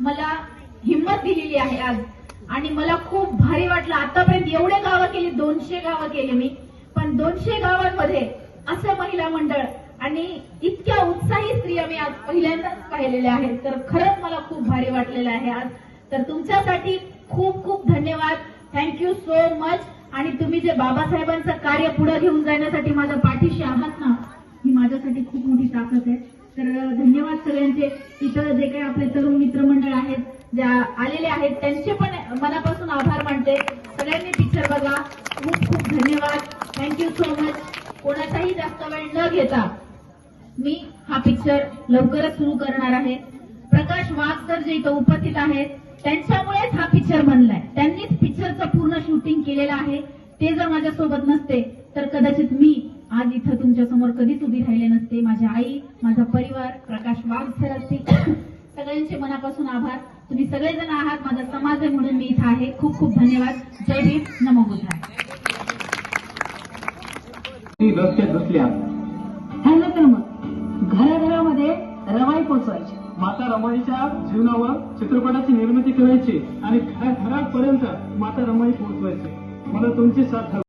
मला हिंमत दिलेली आहे आज. आणि मला खूप भारी वाटलं. आतापर्यंत एवढे गावं केली दोनशे गावं केली मी. पण दोनशे गावांमध्ये असं महिला मंडळ आणि इतक्या उत्साही स्त्रिया मी आज पहिल्यांदाच पाहिलेल्या आहेत. तर खरंच मला खूप भारी वाटलेलं आहे आज. तर तुमच्यासाठी खूप खूप धन्यवाद. थँक्यू सो मच आणि तुम्ही जे बाबासाहेबांचं कार्य पुढे घेऊन जाण्यासाठी माझ्या पाठीशी आहात ना ही माझ्यासाठी खूप मोठी ताकद आहे. तर धन्यवाद सगळ्यांचे. इतर जे काही आपले तरुण मित्रमंडळ आहेत ज्या आलेले आहेत त्यांचे पण मनापासून आभार मानते. सगळ्यांनी पिक्चर बघा. खूप खूप धन्यवाद. थँक्यू सो मच कोणाचाही जास्त वेळ न घेता मी हा पिक्चर लवकरच सुरू करणार आहे. प्रकाश वाघ सर जे इथं उपस्थित आहेत त्यांच्यामुळेच हा पिक्चर बनलाय. त्यांनीच पिक्चरचं पूर्ण शूटिंग केलेलं आहे. ते जर माझ्यासोबत नसते तर कदाचित मी आज इथं तुमच्यासमोर कधीच उभी राहिले नसते. माझी आई माझा परिवार प्रकाश वाघ सर असतील. सगळ्यांचे मनापासून आभार. तुम्ही सगळेजण आहात माझा समाज आहे म्हणून मी इथं आहे. खूप खूप धन्यवाद. जय भीम. नमो रस्त्यात बसल्या झालं तर मग घराघरामध्ये रवाई पोचवायची. माता रमाईच्या जीवनावर चित्रपटाची निर्मिती करायची आणि घराघरापर्यंत माता रमाई पोहोचवायची मला तुमची साथ